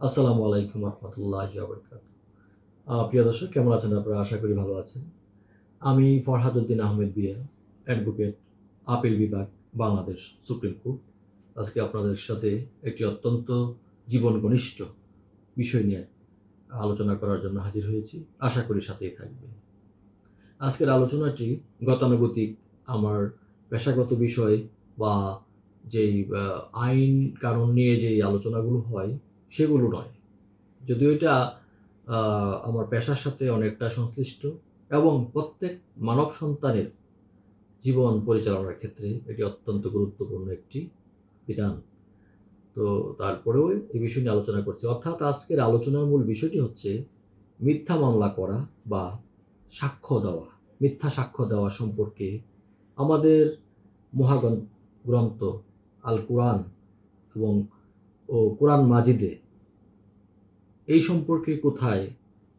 আসসালামু আলাইকুম রহমতুল্লাহি আবরকাত প্রিয় দর্শক, কেমন আছেন আপনারা? আশা করি ভালো আছেন। আমি ফরহাদুদ্দিন আহমেদ বিয়া, অ্যাডভোকেট আপিল বিভাগ, বাংলাদেশ সুপ্রিম কোর্ট। আজকে আপনাদের সাথে একটি অত্যন্ত জীবন ঘনিষ্ঠ বিষয় নিয়ে আলোচনা করার জন্য হাজির হয়েছি। আশা করি সাথেই থাকবে আজকের আলোচনাটি গতানুগতিক, আমার পেশাগত বিষয় বা যেই আইন কানুন নিয়ে যেই আলোচনাগুলো হয় সেগুলো নয়। যদিও এটা আমার পেশার সাথে অনেকটা সংশ্লিষ্ট এবং প্রত্যেক মানব সন্তানের জীবন পরিচালনার ক্ষেত্রে এটি অত্যন্ত গুরুত্বপূর্ণ একটি বিধান। তো তারপরেও এই বিষয় নিয়ে আলোচনা করছি। অর্থাৎ আজকের আলোচনার মূল বিষয়টি হচ্ছে মিথ্যা মামলা করা বা সাক্ষ্য দেওয়া। মিথ্যা সাক্ষ্য দেওয়া সম্পর্কে আমাদের মহাগ্রন্থ গ্রন্থ আল কোরআন এবং ও কোরআন মাজিদে এই সম্পর্কে কোথায়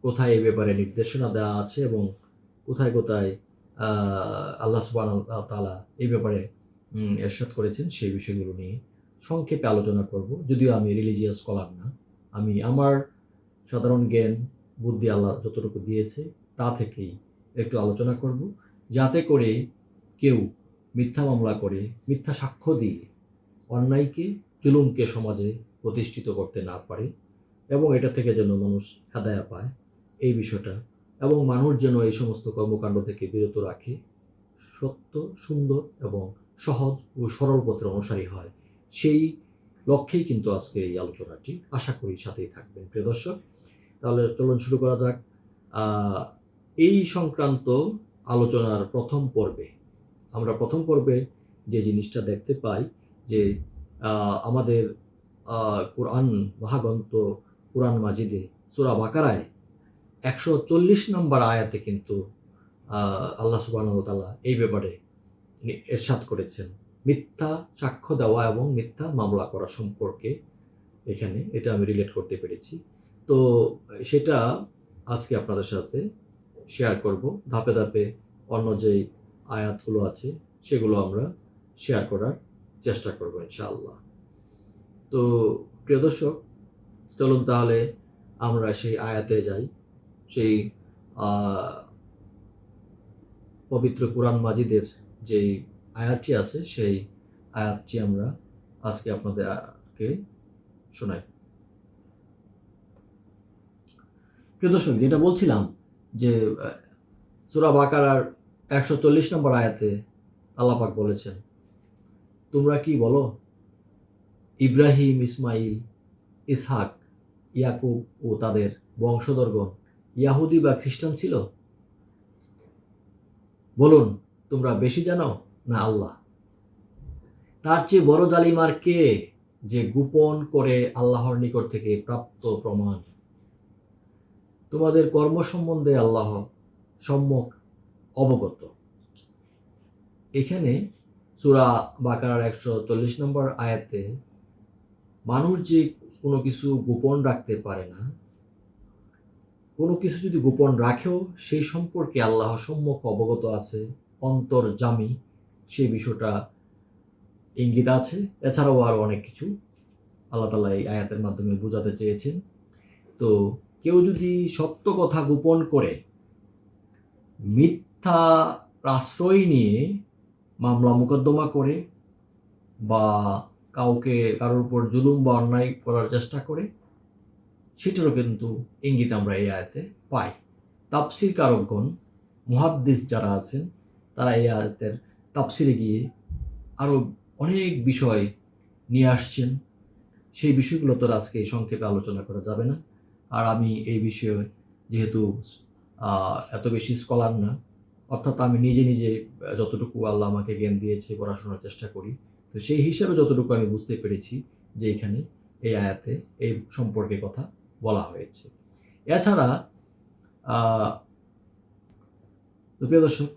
কোথায় এ ব্যাপারে নির্দেশনা দেওয়া আছে এবং কোথায় কোথায় আল্লাহ সুবান তালা এই ব্যাপারে এরশাদ করেছেন সেই বিষয়গুলো নিয়ে সংক্ষেপে আলোচনা করব। যদিও আমি রিলিজিয়াস স্কলার না, আমি আমার সাধারণ জ্ঞান, বুদ্ধি আল্লাহ যতটুকু দিয়েছে তা থেকেই একটু আলোচনা করব। যাতে করে কেউ মিথ্যা মামলা করে, মিথ্যা সাক্ষ্য দিয়ে অন্যায়কে, জুলুমকে সমাজে প্রতিষ্ঠিত করতে না পারে। এবং এটা থেকে যেন মানুষ হেদায়া পায়, এই বিষয়টা। এবং মানুষ যেন এই সমস্ত কর্মকাণ্ড থেকে বিরত রাখে, সত্য, সুন্দর এবং সহজ ও সরল পথের অনুসারী হয়। সেই লক্ষ্যেই কিন্তু আজকের এই আলোচনাটি। আশা করি সাথেই থাকবেন, প্রিয় দর্শক। তাহলে চলুন শুরু করা যাক। এই সংক্রান্ত আলোচনার প্রথম পর্বে। আমরা প্রথম পর্বে যে জিনিসটা দেখতে পাই যে আমাদের কোরআন মহাগ্রন্থ কোরআন মাজিদে সুরা বাকারায় একশো চল্লিশ নম্বর আয়াতে কিন্তু আল্লাহ সুবাহ তালা এই ব্যাপারে এরশাদ করেছেন। মিথ্যা সাক্ষ্য দেওয়া এবং মিথ্যা মামলা করা সম্পর্কে এখানে এটা আমি রিলেট করতে পেরেছি। তো সেটা আজকে আপনাদের সাথে শেয়ার করব। ধাপে ধাপে অন্য যেই আয়াতগুলো আছে সেগুলো আমরা শেয়ার করার চেষ্টা করব ইনশাআল্লাহ। তো প্রিয় দর্শক চলুন তাহলে আমরা সেই আয়াতে যাই। সেই পবিত্র কোরআন মাজিদের যেই আয়াতটি আছে, সেই আয়াতটি আমরা আজকে আপনাদেরকে শোনাই। প্রিয় দর্শক, যেটা বলছিলাম যে সুরা বাকারার একশো চল্লিশ নম্বর আয়াতে আল্লাপাক বলেছেন, তোমরা কি বলো? ইব্রাহিম, ইসমাইল, ইসহাক ইয়াকুব ও তাদের বংশধরগণ ইয়াহুদি বা খ্রিস্টান ছিল? বলুন, তোমরা বেশি জানো না আল্লাহ? তার চেয়ে বড় জালিমার কে যে গোপন করে আল্লাহর নিকট থেকে প্রাপ্ত প্রমাণ? তোমাদের কর্ম সম্বন্ধে আল্লাহ সম্যক অবগত। এখানে সুরা বাকার একশো চল্লিশ নম্বর আয়াতে মানুষ যে কোনো কিছু গোপন রাখতে পারে না। কোনো কিছু যদি গোপন রাখেও সেই সম্পর্কে আল্লাহ সম্যক অবগত আছে, অন্তর্জামী সেই বিষয়টা ইঙ্গিত আছে। এছাড়াও আরও অনেক কিছু আল্লাহ তালা এই আয়াতের মাধ্যমে বোঝাতে চেয়েছেন। তো কেউ যদি সত্য কথা গোপন করে, মিথ্যা আশ্রয় নিয়ে মামলা মোকদ্দমা করে বা কাউকে কারোর উপর জুলুম বা অন্যায় করার চেষ্টা করে, সেটারও কিন্তু ইঙ্গিত আমরা এই আয়াতে পাই। তাপসির কারকগণ মুহাদ্দিস যারা আছেন, তারা এই আয়াতের তাপসিরে গিয়ে আরও অনেক বিষয় নিয়ে আসছেন। সেই বিষয়গুলো তো আজকে সংক্ষেপে আলোচনা করা যাবে না। আর আমি এই বিষয়ে যেহেতু এত বেশি স্কলার না, অর্থাৎ আমি নিজে নিজে যতটুকু আল্লাহ আমাকে জ্ঞান দিয়েছে, পড়াশোনার চেষ্টা করি তো সেই হিসাবে যতটুকু আমি বুঝতে পেরেছি যে এখানে এই আয়াতে এই সম্পর্কে কথা বলা হয়েছে। এছাড়া প্রিয় দর্শক,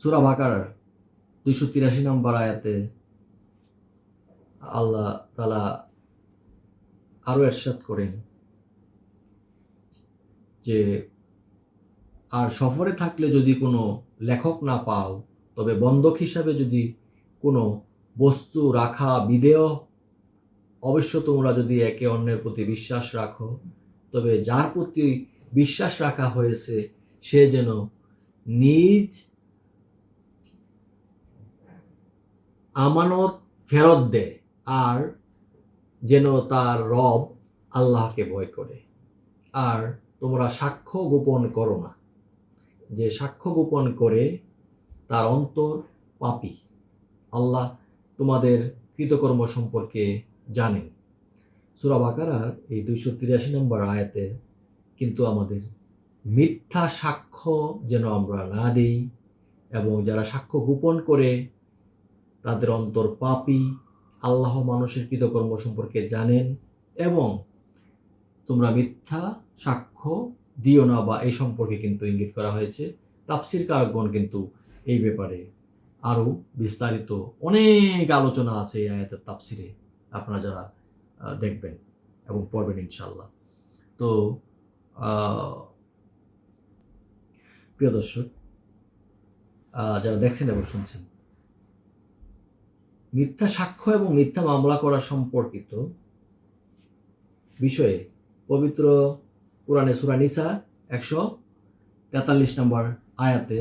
সুরা বাকার দুইশো তিরাশি নম্বর আয়াতে আল্লাহ তালা আরও এরশাদ করেন যে, আর সফরে থাকলে যদি কোনো লেখক না পাও, তবে বন্ধক হিসাবে যদি কোনো বস্তু রাখা বিদেয় অবশ্য তোমরা যদি একে অন্যের প্রতি বিশ্বাস রাখো, তবে যার প্রতি বিশ্বাস রাখা হয়েছে, সে যেন নিজ আমানত ফেরত দেয় আর যেন তার রব আল্লাহকে ভয় করে। আর তোমরা সাক্ষ্য গোপন করো না। যে সাক্ষ্য গোপন করে তার অন্তর পাপি। আল্লাহ তোমাদের কৃতকর্ম সম্পর্কে জানেন। সুরা বাকারার এই দুইশো তিরাশি নম্বর আয়াতে কিন্তু আমাদের মিথ্যা সাক্ষ্য যেন আমরা না দিই এবং যারা সাক্ষ্য গোপন করে তাদের অন্তর পাপি, আল্লাহ মানুষের কৃতকর্ম সম্পর্কে জানেন এবং তোমরা মিথ্যা সাক্ষ্য দিও না বা এই সম্পর্কে কিন্তু ইঙ্গিত করা হয়েছে। তাপসির কারকগণ কিন্তু এই ব্যাপারে আরও বিস্তারিত অনেক আলোচনা আছে এই আয়াতের তাপসিরে আপনারা যারা দেখবেন এবং পড়বেন ইনশাল্লাহ তো প্রিয় দর্শক যারা দেখছেন এবং শুনছেন, মিথ্যা সাক্ষ্য এবং মিথ্যা মামলা করা সম্পর্কিত বিষয়ে পবিত্র কোরআনে সুরা নিসা একশো তেতাল্লিশ নম্বর আয়াতে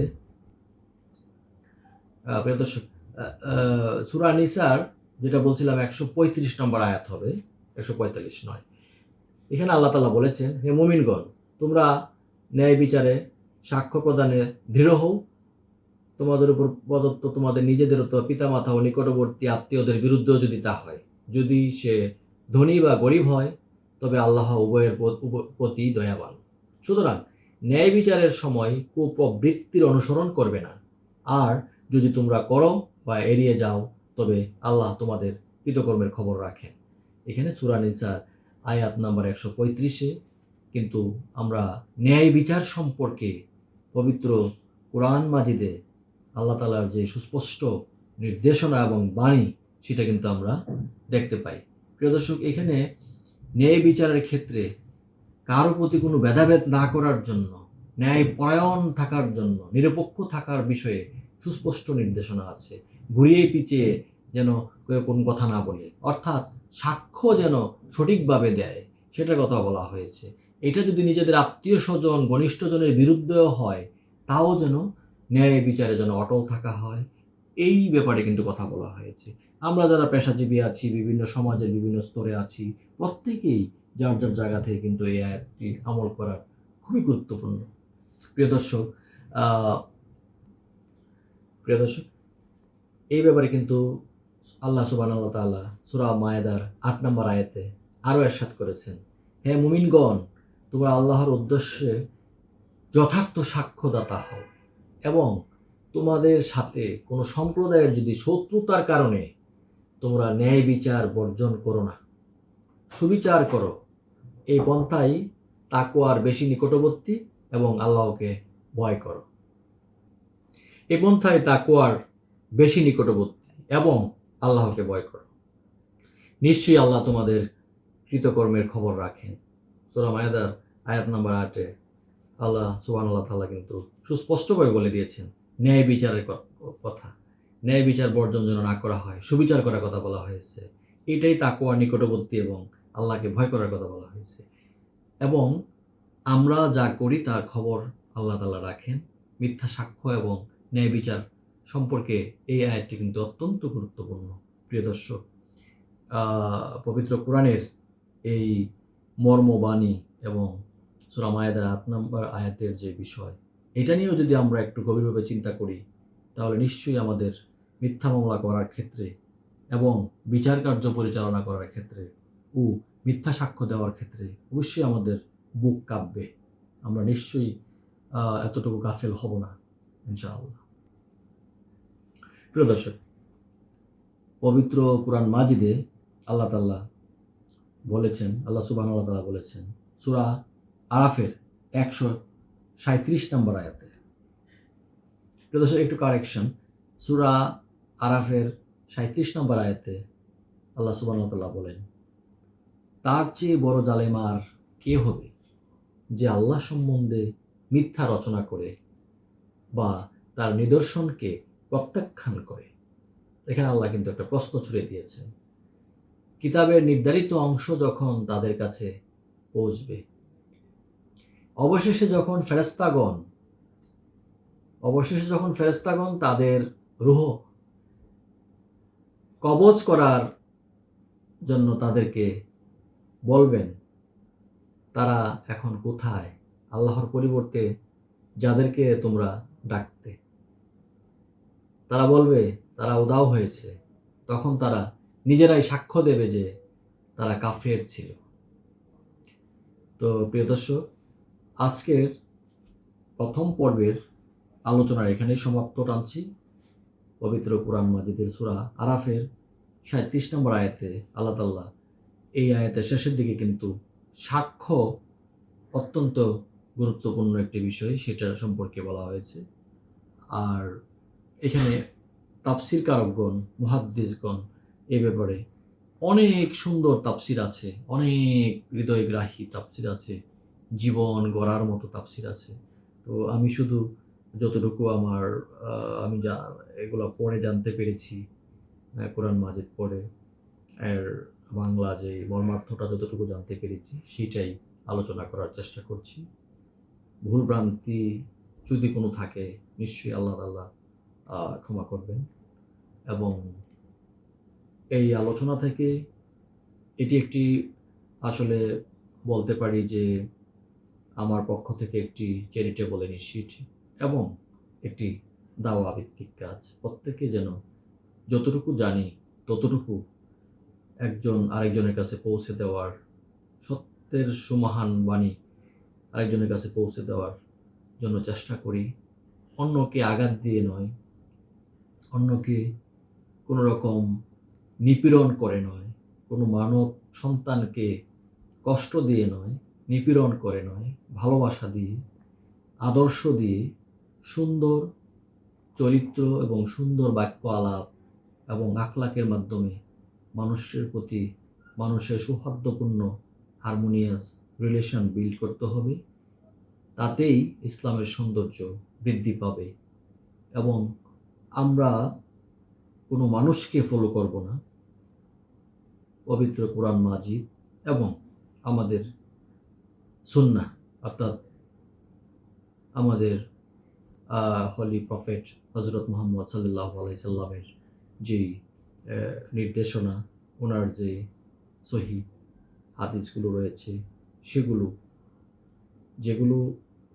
সুরা নিসার যেটা বলছিলাম একশো পঁয়ত্রিশ নম্বর আয়াত হবে, একশো পঁয়তাল্লিশ নয়। এখানে আল্লাহ তালা বলেছেন, হে মুমিনগণ, তোমরা ন্যায় বিচারে, সাক্ষ্য প্রদানে দৃঢ় হও। তোমাদের উপর প্রদত্ত তোমাদের নিজেদের তো পিতামাতা ও নিকটবর্তী আত্মীয়দের বিরুদ্ধেও যদি তা হয়, যদি সে ধনী বা গরিব হয়, তবে আল্লাহ উভয়ের প্রতি দয়াবান। সুতরাং ন্যায় বিচারের সময় কুপ্রবৃত্তির অনুসরণ করবে না। আর যদি তোমরা করো বা এড়িয়ে যাও, তবে আল্লাহ তোমাদের কৃতকর্মের খবর রাখেন। এখানে সুরানিচার আয়াত নাম্বার একশো পঁয়ত্রিশে কিন্তু আমরা ন্যায় বিচার সম্পর্কে পবিত্র কোরআন মাজিদে আল্লাহ তালার যে সুস্পষ্ট নির্দেশনা এবং বাণী, সেটা কিন্তু আমরা দেখতে পাই। প্রিয় দর্শক, এখানে ন্যায় বিচারের ক্ষেত্রে কারও প্রতি কোনো ভেদাভেদ না করার জন্য, ন্যায় পরায়ণ থাকার জন্য, নিরপেক্ষ থাকার বিষয়ে সুস্পষ্ট নির্দেশনা আছে। ঘুরিয়ে পিছিয়ে যেন কেউ কোনো কথা না বলে। অর্থাৎ সাক্ষ্য যেন সঠিকভাবে দেয়, সেটার কথা বলা হয়েছে। এটা যদি নিজেদের আত্মীয় স্বজন ঘনিষ্ঠজনের বিরুদ্ধেও হয়, তাও যেন ন্যায় বিচারে যেন অটল থাকা হয়, এই ব্যাপারে কিন্তু কথা বলা হয়েছে। আমরা যারা পেশাজীবী আছি, বিভিন্ন সমাজের বিভিন্ন স্তরে আছি, প্রত্যেকেই যার যার জায়গা থেকে কিন্তু এই আয়াতটি আমল করার খুবই গুরুত্বপূর্ণ। প্রিয় দর্শক প্রিয় দর্শক, এই ব্যাপারে কিন্তু আল্লাহ সুবান আল্লাহ তাল্লাহ সুরা মায়েদার আট নম্বর আয়াতে আরও এরশাদ করেছেন। হে মুমিনগণ, তোমরা আল্লাহর উদ্দেশ্যে যথার্থ সাক্ষ্যদাতা হও এবং তোমাদের সাথে কোনো সম্প্রদায়ের যদি শত্রুতার কারণে তোমরা ন্যায় বিচার বর্জন করো না, সুবিচার করো, এই পন্থাই তাকুয়ার বেশি নিকটবর্তী এবং আল্লাহকে ভয় করো। এই পন্থায় তাকুয়ার বেশি নিকটবর্তী এবং আল্লাহকে ভয় করো। নিশ্চয়ই আল্লাহ তোমাদের কৃতকর্মের খবর রাখেন। সোরা মায়াদার আয়াত নাম্বার আটে আল্লাহ সুবান আল্লাহ তাল্লাহ কিন্তু সুস্পষ্টভাবে বলে দিয়েছেন, ন্যায় বিচারের কথা। ন্যায় বিচার বর্জন যেন না করা হয়, সুবিচার করার কথা বলা হয়েছে। এটাই তাকুয়ার নিকটবর্তী এবং আল্লাহকে ভয় করার কথা বলা হয়েছে। এবং আমরা যা করি তার খবর আল্লাহ তালা রাখেন। মিথ্যা সাক্ষ্য এবং ন্যায় বিচার সম্পর্কে এই আয়াতটি কিন্তু অত্যন্ত গুরুত্বপূর্ণ। প্রিয় দর্শক পবিত্র কোরআনের এই মর্মবাণী এবং সুরা মায়েদের আট নম্বর আয়াতের যে বিষয়, এটা নিয়েও যদি আমরা একটু গভীরভাবে চিন্তা করি, তাহলে নিশ্চয়ই আমাদের মিথ্যা মামলা করার ক্ষেত্রে এবং বিচার কার্য পরিচালনা করার ক্ষেত্রে ও মিথ্যা সাক্ষ্য দেওয়ার ক্ষেত্রে অবশ্যই আমাদের বুক কাঁপবে। আমরা নিশ্চয়ই এতটুকু গাফেল হব না। ইনশাআল্লাহ। প্রিয় দর্শক, পবিত্র কোরআন মাজিদে আল্লাহ তাল্লাহ বলেছেন, আল্লাহ সুবাহ আল্লাহ তাল্লাহ বলেছেন, সুরা আরাফের একশো সাঁত্রিশ নম্বর আয়াতে। প্রিয় দর্শক, একটু কারেকশন সুরা আরাফের সাঁত্রিশ নম্বর আয়াতে আল্লাহ সুবাহ তাল্লাহ বলেন, তার চেয়ে বড় জালেমার কে হবে যে আল্লাহ সম্বন্ধে মিথ্যা রচনা করে বা তার নিদর্শনকে প্রত্যাখ্যান করে। এখানে আল্লাহ কিন্তু একটা প্রশ্ন ছুড়ে দিয়েছেন। কিতাবের নির্ধারিত অংশ যখন তাদের কাছে পৌঁছবে, অবশেষে যখন ফেরেস্তাগণ অবশেষে যখন ফেরেস্তাগণ তাদের রুহ কবজ করার জন্য তাদেরকে বলবেন, তারা এখন কোথায়? আল্লাহর পরিবর্তে যাদেরকে তোমরা ডাকতে। তারা বলবে, তারা উদাও হয়েছে। তখন তারা নিজেরাই সাক্ষ্য দেবে যে তারা কাফের ছিল। তো প্রিয় দর্শক, আজকের প্রথম পর্বের আলোচনার এখানেই সমাপ্ত টানছি। পবিত্র কোরআন মাজিদের সুরা আরাফের সাঁত্রিশ নম্বর আয়াতে আল্লাহ তাল্লাহ এই আয়াতের শেষের দিকে কিন্তু সাক্ষ্য অত্যন্ত গুরুত্বপূর্ণ একটি বিষয়, সেটা সম্পর্কে বলা হয়েছে। আর এখানে তাফসির কারকগণ, মুহাদ্দিসগণ এ ব্যাপারে অনেক সুন্দর তাফসির আছে, অনেক হৃদয়গ্রাহী তাফসির আছে, জীবন গড়ার মতো তাফসির আছে। তো আমি শুধু যতটুকু আমার আমি যা, এগুলো পড়ে জানতে পেরেছি কোরআন মাজিদ পড়ে, এর বাংলা যে মর্মার্থটা যতটুকু জানতে পেরেছি, সেটাই আলোচনা করার চেষ্টা করছি। ভুল ভ্রান্তি যদি কোনো থাকে, নিশ্চয়ই আল্লাহ আল্লাহ ক্ষমা করবেন। এবং এই আলোচনা থেকে এটি একটি আসলে বলতে পারি যে, আমার পক্ষ থেকে একটি চ্যারিটেবল ইনিশিয়েটিভ এবং একটি দাওয়া ভিত্তিক কাজ। প্রত্যেকে যেন যতটুকু জানি, ততটুকু একজন আরেকজনের কাছে পৌঁছে দেওয়ার সত্যের সুমহান বাণী আরেকজনের কাছে পৌঁছে দেওয়ার জন্য চেষ্টা করি। অন্যকে আঘাত দিয়ে নয়, অন্যকে কোনো রকম নিপীড়ন করে নয়, কোনো মানব সন্তানকে কষ্ট দিয়ে নয়, নিপীড়ন করে নয়, ভালোবাসা দিয়ে, আদর্শ দিয়ে সুন্দর চরিত্র এবং সুন্দর বাক্য আলাপ এবং আখলাকের মাধ্যমে মানুষের প্রতি মানুষের সৌহার্দ্যপূর্ণ হারমোনিয়াস রিলেশন বিল্ড করতে হবে। তাতেই ইসলামের সৌন্দর্য বৃদ্ধি পাবে এবং আমরা কোনো মানুষকে ফলো করব না। পবিত্র কোরআন মাজিদ এবং আমাদের সুন্না অর্থাৎ আমাদের হলি প্রফেট হজরত মোহাম্মদ সাল্লাহ আলাইসাল্লামের যেই নির্দেশনা, ওনার যে সহি হাদিসগুলো রয়েছে সেগুলো, যেগুলো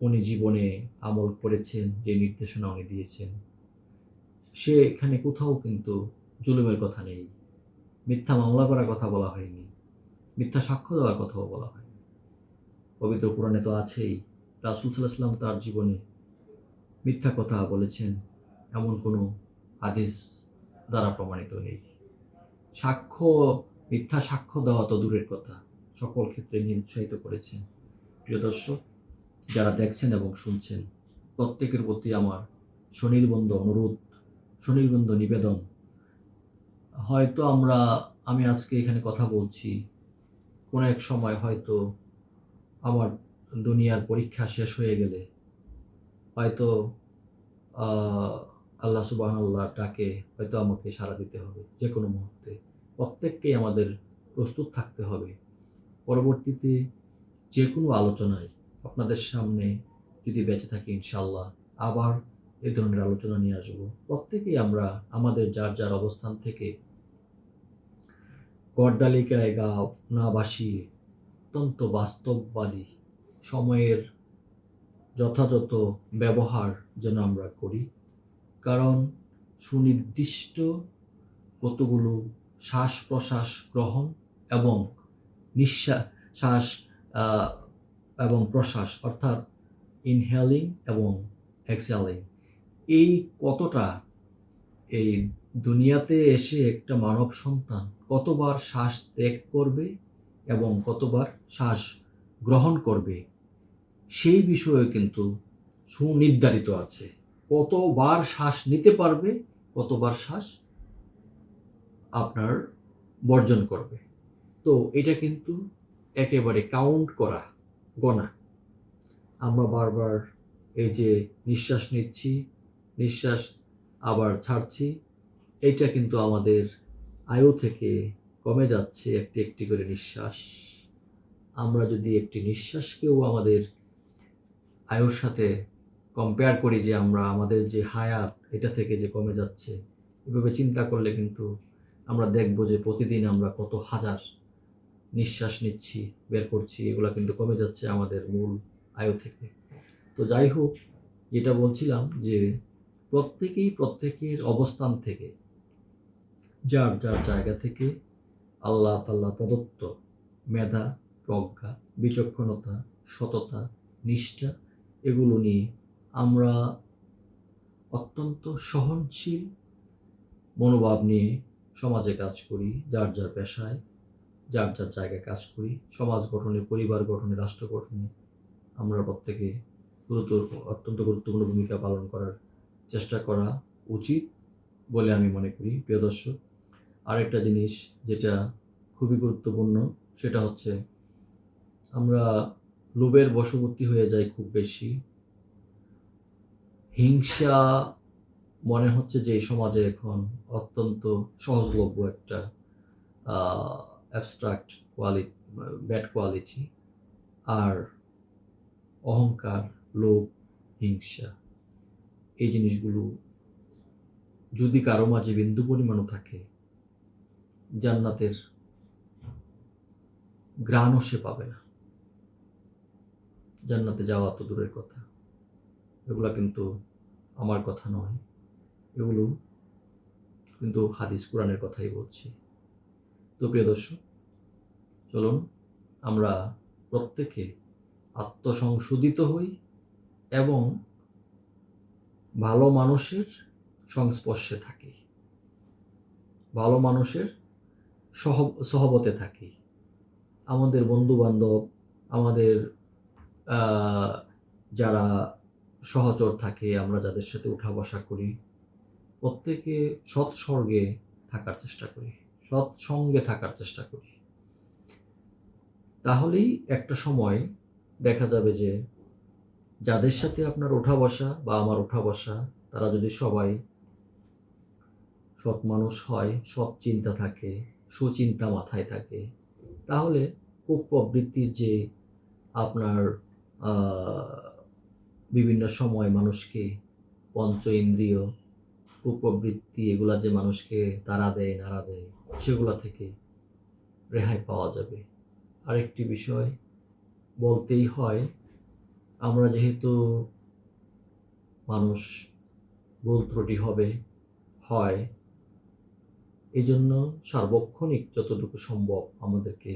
উনি জীবনে আমল করেছেন, যে নির্দেশনা উনি দিয়েছেন, সে এখানে কোথাও কিন্তু জুলুমের কথা নেই। মিথ্যা মামলা করার কথা বলা হয়নি। মিথ্যা সাক্ষ্য দেওয়ার কথাও বলা হয়নি। পবিত্র কোরআনে তো আছেই, রাসুল সাল্লাহাম তার জীবনে মিথ্যা কথা বলেছেন, এমন কোনো আদেশ দ্বারা প্রমাণিত নেই। সাক্ষ্য, মিথ্যা সাক্ষ্য দেওয়া তো দূরের কথা। সকল ক্ষেত্রে নিরুৎসাহিত করেছেন। প্রিয় দর্শক, যারা দেখছেন এবং শুনছেন, প্রত্যেকের প্রতি আমার স্বনির্বন্ধ অনুরোধ, স্বনির্বন্ধ নিবেদন। হয়তো আমরা, আমি আজকে এখানে কথা বলছি, কোনো এক সময় হয়তো আমার দুনিয়ার পরীক্ষা শেষ হয়ে গেলে হয়তো আল্লাহ সুবাহ আল্লাহ ডাকে, হয়তো আমাকে সাড়া দিতে হবে যে কোনো মুহূর্তে। প্রত্যেককেই আমাদের প্রস্তুত থাকতে হবে। পরবর্তীতে যে কোনো আলোচনায় আপনাদের সামনে যদি বেঁচে থাকি ইনশাল্লাহ আবার এ ধরনের আলোচনা নিয়ে আসব। প্রত্যেকেই আমরা আমাদের যার যার অবস্থান থেকে গড্ডালিকায় গা না বাসিয়ে অত্যন্ত বাস্তববাদী সময়ের যথাযথ ব্যবহার যেন আমরা করি। কারণ সুনির্দিষ্ট কতগুলো শ্বাস প্রশ্বাস গ্রহণ এবং নিঃশ্বাস, শ্বাস এবং প্রশ্বাস, অর্থাৎ ইনহেলিং এবং এক্সেলিং এই কতটা এই দুনিয়াতে এসে একটা মানব সন্তান কতবার শ্বাস ত্যাগ করবে এবং কতবার শ্বাস গ্রহণ করবে, সেই বিষয়ে কিন্তু সুনির্ধারিত আছে। কতবার শ্বাস নিতে পারবে, কতবার শ্বাস আপনার বর্জন করবে। তো এটা কিন্তু একেবারে কাউন্ট করা গণা আমরা বারবার এই যে নিঃশ্বাস নিচ্ছি, নিঃশ্বাস আবার ছাড়ছি, এইটা কিন্তু আমাদের আয়ু থেকে কমে যাচ্ছে একটি একটি করে নিঃশ্বাস। আমরা যদি একটি নিঃশ্বাসকেও আমাদের আয়ুর সাথে কম্পেয়ার করি যে আমরা আমাদের যে হায়াত, এটা থেকে যে কমে যাচ্ছে, এভাবে চিন্তা করলে কিন্তু আমরা দেখব যে প্রতিদিন আমরা কত হাজার নিঃশ্বাস নিচ্ছি, বের করছি, এগুলো কিন্তু কমে যাচ্ছে আমাদের মূল আয়ু থেকে। তো যাই হোক, যেটা বলছিলাম যে প্রত্যেকেই প্রত্যেকের অবস্থান থেকে, যার যার জায়গা থেকে আল্লাহ তাল্লাহ প্রদত্ত মেধা, প্রজ্ঞা, বিচক্ষণতা, সততা, নিষ্ঠা, এগুলো নিয়ে আমরা অত্যন্ত সহনশীল মনোভাব নিয়ে সমাজে কাজ করি, যার যার পেশায় যার যার জায়গায় কাজ করি, সমাজ গঠনে, পরিবার গঠনে, রাষ্ট্র গঠনে, আমরা প্রত্যেকে গুরুত্ব অত্যন্ত গুরুত্বপূর্ণ ভূমিকা পালন করার চেষ্টা করা উচিত বলে আমি মনে করি, প্রিয় দর্শক। আরেকটা জিনিস যেটা খুবই গুরুত্বপূর্ণ, সেটা হচ্ছে আমরা লোভের বশবর্তী হয়ে যাই খুব বেশি। হিংসা মনে হচ্ছে যে সমাজে এখন অত্যন্ত সহজলভ্য একটা অ্যাবস্ট্রাক্ট কোয়ালিটি ব্যাড কোয়ালিটি আর অহংকার, লোভ, হিংসা, এই জিনিসগুলো যদি কারও মাঝে বিন্দু পরিমাণও থাকে, জান্নাতের গ্রাণও সে পাবে না। জান্নাতে যাওয়া তো দূরের কথা। এগুলা কিন্তু আমার কথা নয়। এগুলো কিন্তু হাদিস, কোরআনের কথাই বলছি। তো প্রিয় দর্শক চলুন আমরা প্রত্যেকে আত্মসংশোধিত হই এবং ভালো মানুষের সংস্পর্শে থাকি। ভালো মানুষের সহ, সহবতে থাকি। আমাদের বন্ধু বান্ধব আমাদের যারা সহচর থাকে, আমরা যাদের সাথে উঠা বসা করি, প্রত্যেকে সৎসর্গে থাকার চেষ্টা করি, সৎসঙ্গে থাকার চেষ্টা করি। তাহলেই একটা সময় দেখা যাবে যে যাদের সাথে আপনার ওঠা বসা বা আমার ওঠা বসা, তারা যদি সবাই সৎ মানুষ হয়, সৎ চিন্তা থাকে, সুচিন্তা মাথায় থাকে, তাহলে প্রবৃত্তির যে আপনার বিভিন্ন সময় মানুষকে পঞ্চ ইন্দ্রিয় কুপ্রবৃত্তি এগুলা যে মানুষকে তাড়া দেয়, নাড়া দেয়, সেগুলা থেকে রেহাই পাওয়া যাবে। আরেকটি বিষয় বলতেই হয়, আমরা যেহেতু মানুষ, ভুল ত্রুটি হবে, হয় এই জন্য সার্বক্ষণিক যতটুকু সম্ভব আমাদেরকে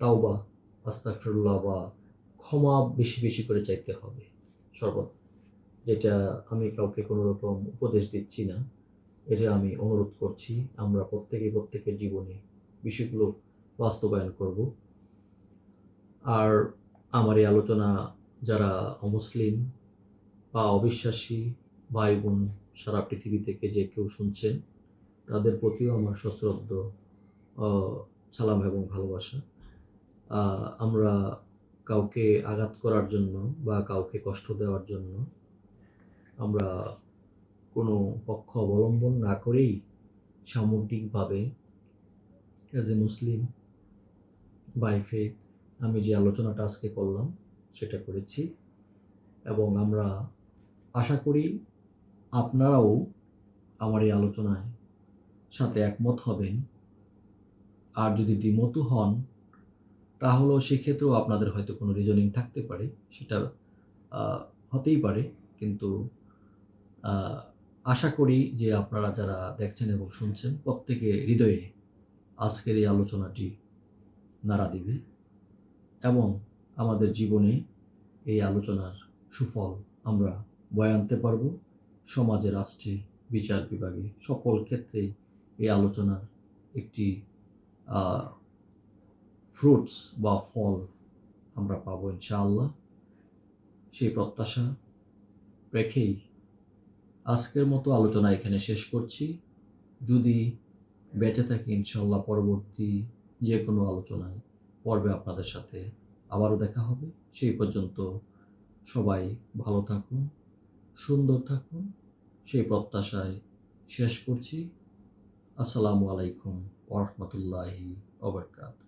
তাও তাওবা আস্তাফিরুল্লাহ বা ক্ষমা বেশি বেশি করে চাইতে হবে। সর্বত, যেটা আমি কাউকে কোনো রকম উপদেশ দিচ্ছি না, এটা আমি অনুরোধ করছি, আমরা প্রত্যেকে প্রত্যেকের জীবনে বিষয়গুলো বাস্তবায়ন করব। আর আমার এই আলোচনা যারা অমুসলিম বা অবিশ্বাসী ভাই বোন সারা পৃথিবী থেকে যে কেউ শুনছেন, তাদের প্রতিও আমার সশ্রদ্ধ সালাম এবং ভালোবাসা। আমরা কাউকে আঘাত করার জন্য বা কাউকে কষ্ট দেওয়ার জন্য আমরা কোনো পক্ষ অবলম্বন না করেই সামগ্রিকভাবে as a Muslim by faith আমি যে আলোচনাটা আজকে করলাম, সেটা করেছি। এবং আমরা আশা করি আপনারাও আমার এই আলোচনায় সাথে একমত হবেন। আর যদি দ্বিমত হন, তাহলেও সেক্ষেত্রেও আপনাদের হয়তো কোনো রিজনিং থাকতে পারে। সেটা হতেই পারে। কিন্তু আশা করি যে আপনারা যারা দেখছেন এবং শুনছেন, প্রত্যেকে হৃদয়ে আজকের এই আলোচনাটি নাড়া দিবে এবং আমাদের জীবনে এই আলোচনার সুফল আমরা বয়ে আনতে পারব। সমাজে, রাষ্ট্রে, বিচার বিভাগে সকল ক্ষেত্রেই এই আলোচনার একটি ফ্রুটস বা ফল আমরা পাবো ইনশাআল্লাহ। সেই প্রত্যাশা রেখেই আজকের মতো আলোচনা এখানে শেষ করছি। যদি বেঁচে থাকি ইনশাল্লাহ পরবর্তী যে কোনো আলোচনায় পর্বে আপনাদের সাথে আবারও দেখা হবে। সেই পর্যন্ত সবাই ভালো থাকুন, সুন্দর থাকুন। সেই প্রত্যাশায় শেষ করছি। আসসালামু আলাইকুম ওরহমতুল্লাহি ওবরকাত